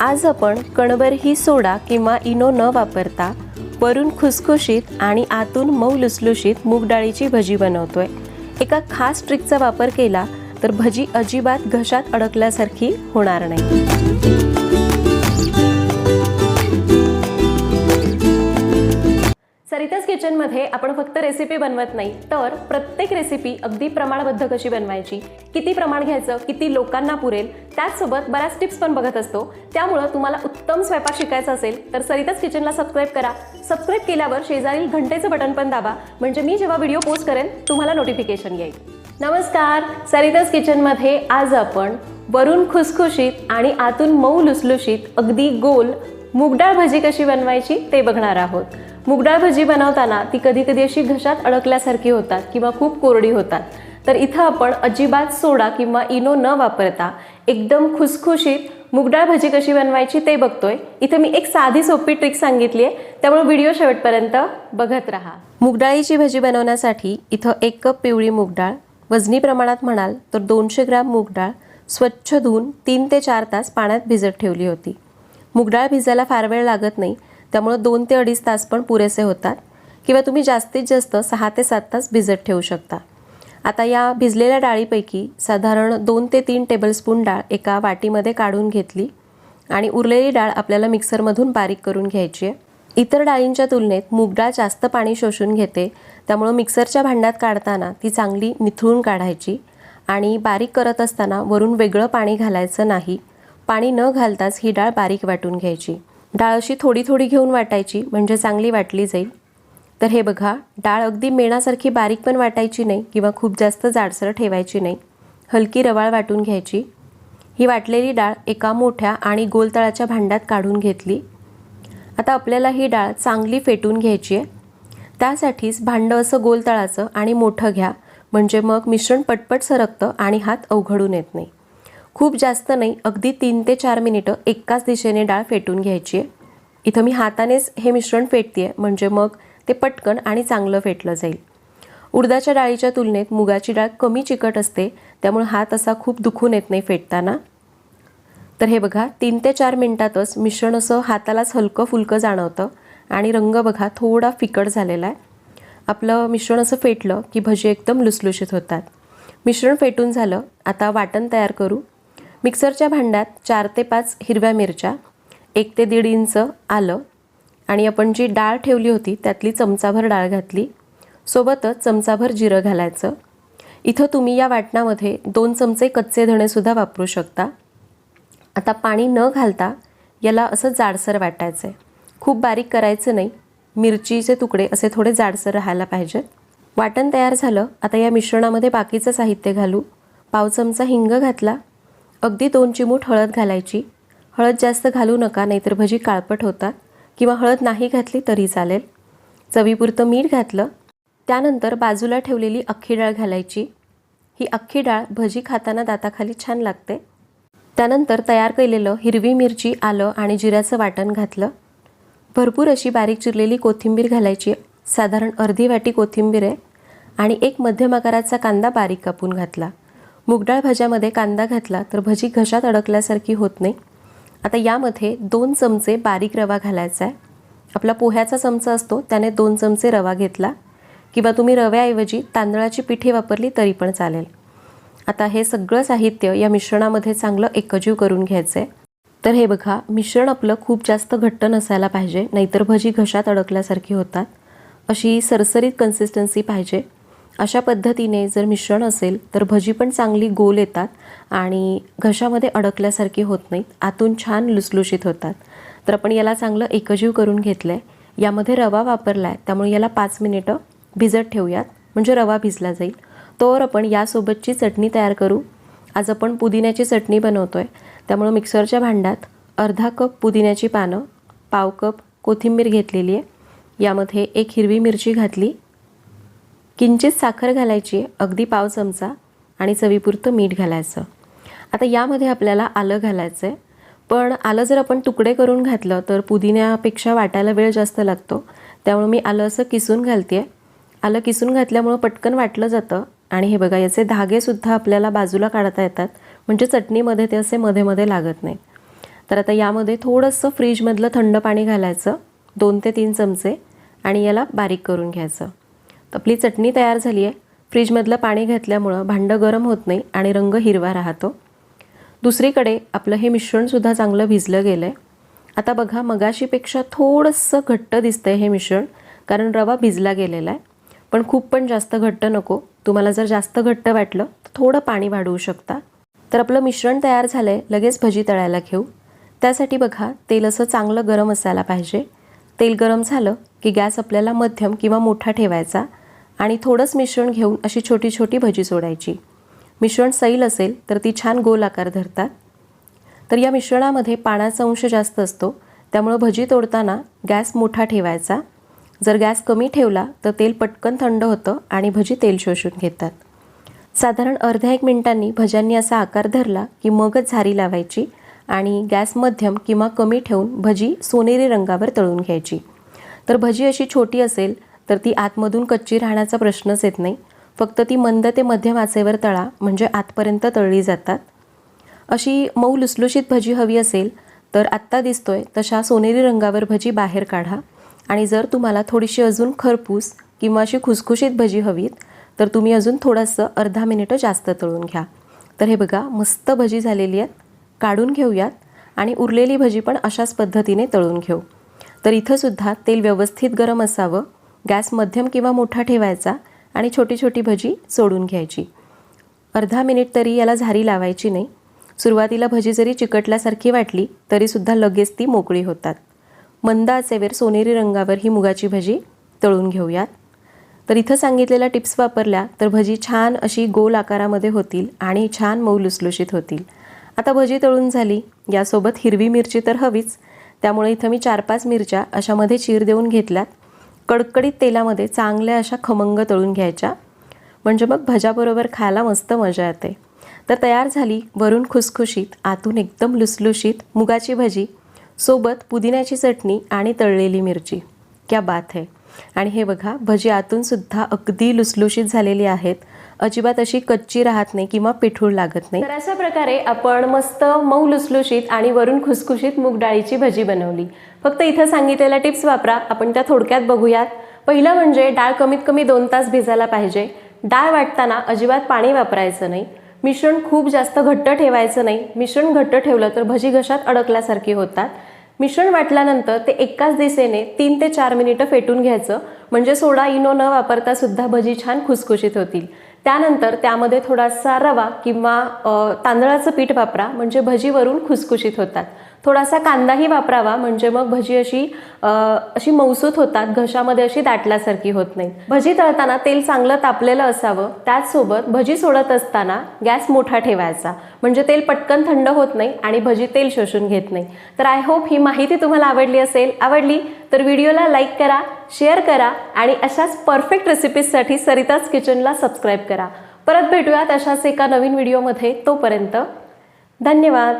आज आपण कणभर ही सोडा किंवा इनो न वापरता वरून खुसखुशीत आणि आतून मऊ लुसलुशीत मूग डाळीची भजी बनवतोय. एका खास ट्रिकचा वापर केला तर भजी अजिबात घशात अडकल्यासारखी होणार नाही. किचनमध्ये आपण फक्त रेसिपी बनवत नाही तर प्रत्येक रेसिपी अगदी प्रमाणबद्ध कशी बनवायची? किती प्रमाण घ्यायचं? किती लोकांना पुरेल? त्याचसोबत बऱ्याच टिप्स पण बघत असतो. त्यामुळं तुम्हाला उत्तम स्वयंपाक शिकायचा असेल तर सरिताज किचनला सबस्क्राईब करा. सबस्क्राईब केल्यावर शेजारील घंटेचं बटन पण दाबा. म्हणजे मी जेव्हा व्हिडिओ पोस्ट करेन तुम्हाला नोटिफिकेशन येईल. नमस्कार! सरिताज किचनमध्ये आज आपण वरून खुसखुशीत आणि आतून मऊ लुसलुशीत अगदी गोल मुगडाळ भजी कशी बनवायची ते बघणार आहोत. मुगडाळ भजी बनवताना ती कधी कधी अशी घशात अडकल्यासारखी होतात किंवा खूप कोरडी होतात. तर इथं आपण अजिबात सोडा किंवा इनो न वापरता एकदम खुसखुशीत मुगडाळ भजी कशी बनवायची ते बघतोय. इथं मी एक साधी सोपी ट्रिक सांगितली आहे त्यामुळे व्हिडिओ शेवटपर्यंत बघत राहा. मुगडाळीची भजी बनवण्यासाठी इथं एक कप पिवळी मुगडाळ वजनी प्रमाणात म्हणाल तर दोनशे ग्रॅम मुगडाळ स्वच्छ धुवून तीन ते चार तास पाण्यात भिजत ठेवली होती. मुगडाळ भिजायला फार वेळ लागत नाही त्यामुळं दोन ते अडीच तास पण पुरेसे होतात. किंवा तुम्ही जास्तीत जास्त सहा ते सात तास भिजत ठेवू शकता. आता या भिजलेल्या डाळीपैकी साधारण दोन ते तीन टेबलस्पून डाळ एका वाटीमध्ये काढून घेतली आणि उरलेली डाळ आपल्याला मिक्सरमधून बारीक करून घ्यायची आहे. इतर डाळींच्या तुलनेत मूग डाळ जास्त पाणी शोषून घेते. त्यामुळं मिक्सरच्या भांड्यात काढताना ती चांगली निथळून काढायची आणि बारीक करत असताना वरून वेगळं पाणी घालायचं नाही. पाणी न घालताच ही डाळ बारीक वाटून घ्यायची. डाळ अशी थोडी थोडी घेऊन वाटायची म्हणजे चांगली वाटली जाईल. तर हे बघा डाळ अगदी मेणासारखी बारीक पण वाटायची नाही किंवा खूप जास्त जाडसर ठेवायची नाही. हलकी रवाळ वाटून घ्यायची. ही वाटलेली डाळ एका मोठ्या आणि गोलतळाच्या भांड्यात काढून घेतली. आता आपल्याला ही डाळ चांगली फेटून घ्यायची आहे. त्यासाठीच भांडं असं गोलतळाचं आणि मोठं घ्या म्हणजे मग मिश्रण पटपट सरकतं आणि हात अवघडून येत नाही. खूप जास्त नाही अगदी तीन ते चार मिनिटं एकाच दिशेने डाळ फेटून घ्यायची आहे. इथं मी हातानेच हे मिश्रण फेटते म्हणजे मग ते पटकन आणि चांगलं फेटलं जाईल. उडदाच्या डाळीच्या तुलनेत मुगाची डाळ कमी चिकट असते त्यामुळे हात असा खूप दुखून येत नाही फेटताना. तर हे बघा तीन ते चार मिनटातच मिश्रण असं हातालाच हलकं फुलकं जाणवतं आणि रंग बघा थोडा फिकट झालेला आहे. आपलं मिश्रण असं फेटलं की भजी एकदम लुसलुशीत होतात. मिश्रण फेटून झालं आता वाटण तयार करू. मिक्सरच्या भांड्यात चार ते पाच हिरव्या मिरच्या एक ते दीड इंच आलं आणि आपण जी डाळ ठेवली होती त्यातली चमचाभर डाळ घातली. सोबतच चमचाभर जिरं घालायचं. इथं तुम्ही या वाटणामध्ये दोन चमचे कच्चे धणेसुद्धा वापरू शकता. आता पाणी न घालता याला असं जाडसर वाटायचं आहे खूप बारीक करायचं नाही. मिरचीचे तुकडे असे थोडे जाडसर राहायला पाहिजेत वाटण तयार झालं. आता या मिश्रणामध्ये बाकीचं साहित्य घालू. पाव चमचा हिंग घातला. अगदी दोन चिमूट हळद घालायची. हळद जास्त घालू नका नाहीतर भजी काळपट होतात किंवा हळद नाही घातली तरी चालेल. चवीपुरतं मीठ घातलं त्यानंतर बाजूला ठेवलेली अख्खी डाळ घालायची. ही अख्खी डाळ भजी खाताना दाताखाली छान लागते. त्यानंतर तयार केलेलं हिरवी मिरची आलं आणि जिऱ्याचं वाटण घातलं. भरपूर अशी बारीक चिरलेली कोथिंबीर घालायची साधारण अर्धी वाटी कोथिंबीर आहे आणि एक मध्यम आकाराचा कांदा बारीक कापून घातला. मुगडाळ भाज्यामध्ये कांदा घातला तर भजी घशात अडकल्यासारखी होत नाही. आता यामध्ये दोन चमचे बारीक रवा घालायचा आहे. आपला पोह्याचा चमचा असतो त्याने दोन चमचे रवा घेतला. किंवा तुम्ही रव्याऐवजी तांदळाची पिठे वापरली तरी पण चालेल. आता हे सगळं साहित्य या मिश्रणामध्ये चांगलं एकजीव करून घ्यायचं आहे तर हे बघा मिश्रण आपलं खूप जास्त घट्ट नसायला पाहिजे नाहीतर भजी घशात अडकल्यासारखी होतात. अशी सरसरीत कन्सिस्टन्सी पाहिजे. अशा पद्धतीने जर मिश्रण असेल तर भजी पण चांगली गोल येतात आणि घशामध्ये अडकल्यासारखी होत नाहीत. आतून छान लुसलुशीत होतात. तर आपण याला चांगलं एकजीव करून घेतलं आहे यामध्ये रवा वापरला आहे त्यामुळे याला पाच मिनिटं भिजत ठेवूयात. म्हणजे रवा भिजला जाईल. तोवर आपण यासोबतची चटणी तयार करू. आज आपण पुदिन्याची चटणी बनवतो आहे त्यामुळं मिक्सरच्या भांड्यात अर्धा कप पुदिन्याची पानं पाव कप कोथिंबीर घेतलेली आहे. यामध्ये एक हिरवी मिरची घातली. किंचित साखर घालायची अगदी पाव चमचा आणि चवीपुरतं मीठ घालायचं. आता यामध्ये आपल्याला आलं घालायचं आहे पण आलं जर आपण तुकडे करून घातलं तर पुदिन्यापेक्षा वाटायला वेळ जास्त लागतो. त्यामुळे मी आलं असं किसून घालते आहे आलं किसून घातल्यामुळं पटकन वाटलं जातं. आणि हे बघा याचे धागेसुद्धा आपल्याला बाजूला काढता येतात. म्हणजे चटणीमध्ये ते असे मध्ये मध्ये लागत नाही. तर आता यामध्ये थोडंसं फ्रीजमधलं थंड पाणी घालायचं. दोन ते तीन चमचे. आणि याला बारीक करून घ्यायचं. आपली चटणी तयार झाली आहे. फ्रीजमधलं पाणी घातल्यामुळं भांडं गरम होत नाही आणि रंग हिरवा राहतो. दुसरीकडे आपलं हे मिश्रणसुद्धा चांगलं भिजलं गेलं आहे आता बघा मगाशीपेक्षा थोडंसं घट्ट दिसतं आहे हे मिश्रण कारण रवा भिजला गेलेला आहे. पण खूप पण जास्त घट्ट नको. तुम्हाला जर जास्त घट्ट वाटलं तर थोडं पाणी वाढवू शकता. तर आपलं मिश्रण तयार झालं आहे लगेच भजी तळायला घेऊ. त्यासाठी बघा तेल असं चांगलं गरम असायला पाहिजे. तेल गरम झालं की गॅस आपल्याला मध्यम किंवा मोठा ठेवायचा. आणि थोडंच मिश्रण घेऊन अशी छोटी छोटी भजी सोडायची. मिश्रण सैल असेल तर ती छान गोल आकार धरतात. तर या मिश्रणामध्ये पाण्याचा अंश जास्त असतो. त्यामुळं भजी तोडताना गॅस मोठा ठेवायचा. जर गॅस कमी ठेवला तर तेल पटकन थंड होतं आणि भजी तेल शोषून घेतात. साधारण अर्ध्या एक मिनिटांनी भज्यांनी असा आकार धरला की मगच झारी लावायची आणि गॅस मध्यम किंवा कमी ठेवून भजी सोनेरी रंगावर तळून घ्यायची. तर भजी अशी छोटी असेल तर ती आतमधून कच्ची राहण्याचा प्रश्नच येत नाही. फक्त ती मंद ते मध्यम आचेवर तळा म्हणजे आतपर्यंत तळली जातात. अशी मऊ लुसलुशीत भजी हवी असेल तर आत्ता दिसतोय तशा सोनेरी रंगावर भजी बाहेर काढा. आणि जर तुम्हाला थोडीशी अजून खरपूस किंवा अशी खुसखुशीत भजी हवीत तर तुम्ही अजून थोडंसं अर्धा मिनिटं जास्त तळून घ्या. तर हे बघा मस्त भजी झालेली आहेत. काढून घेऊयात आणि उरलेली भजी पण अशाच पद्धतीने तळून घेऊ. तर इथंसुद्धा तेल व्यवस्थित गरम असावं. गॅस मध्यम किंवा मोठा ठेवायचा आणि छोटी छोटी भजी सोडून घ्यायची. अर्धा मिनिट तरी याला झारी लावायची नाही. सुरुवातीला भजी जरी चिकटल्यासारखी वाटली तरीसुद्धा लगेच ती मोकळी होतात. मंद आचेवर सोनेरी रंगावर ही मुगाची भजी तळून घेऊयात. तर इथं सांगितलेल्या टिप्स वापरल्या तर भजी छान अशी गोल आकारामध्ये होतील आणि छान मऊ लुसलुशीत होतील. आता भजी तळून झाली. यासोबत हिरवी मिरची तर हवीच. त्यामुळे इथं मी चार पाच मिरच्या अशामध्ये चीर देऊन घेतल्यात. कडकडीत तेलामध्ये चांगल्या अशा खमंग तळून घ्यायच्या. म्हणजे मग भज्याबरोबर खायला मस्त मजा येते. तर तयार झाली वरून खुसखुशीत आतून एकदम लुसलुशीत मुगाची भजी. सोबत पुदिन्याची चटणी आणि तळलेली मिरची. क्या बात आहे आणि हे बघा भजी आतूनसुद्धा अगदी लुसलुशीत झालेली आहेत. अजिबात अशी कच्ची राहत नाही किंवा पिठूळ लागत नाही. तर अशा प्रकारे आपण मस्त मऊ लुसलुशीत आणि वरून खुसखुशीत मूग डाळीची भजी बनवली. फक्त इथं सांगितलेल्या टिप्स वापरा आपण त्या थोडक्यात बघूयात. पहिलं म्हणजे डाळ कमीत कमी दोन तास भिजायला पाहिजे. डाळ वाटताना अजिबात पाणी वापरायचं नाही. मिश्रण खूप जास्त घट्ट ठेवायचं नाही. मिश्रण घट्ट ठेवलं तर भजी घशात अडकल्यासारखी होतात. मिश्रण वाटल्यानंतर ते एकाच दिशेने तीन ते चार मिनिटं फेटून घ्यायचं. म्हणजे सोडा इनो न वापरता सुद्धा भजी छान खुसखुशीत होतील. त्यानंतर त्यामध्ये थोडासा रवा किंवा तांदळाचं पीठ वापरा म्हणजे भजीवरून खुसखुशीत होतात. थोडासा कांदाही वापरावा म्हणजे मग भजी अशी अशी मौसूत होतात घशामध्ये अशी दाटल्यासारखी होत नाही. भजी तळताना तेल चांगलं तापलेलं असावं. त्याचसोबत भजी सोडत असताना गॅस मोठा ठेवायचा. म्हणजे तेल पटकन थंड होत नाही आणि भजी तेल शोषून घेत नाही. तर आय होप ही माहिती तुम्हाला आवडली असेल. आवडली तर व्हिडिओला लाईक करा शेअर करा आणि अशाच परफेक्ट रेसिपीजसाठी सरिताज किचनला सबस्क्राईब करा. परत भेटूयात अशाच एका नवीन व्हिडिओमध्ये. तोपर्यंत धन्यवाद.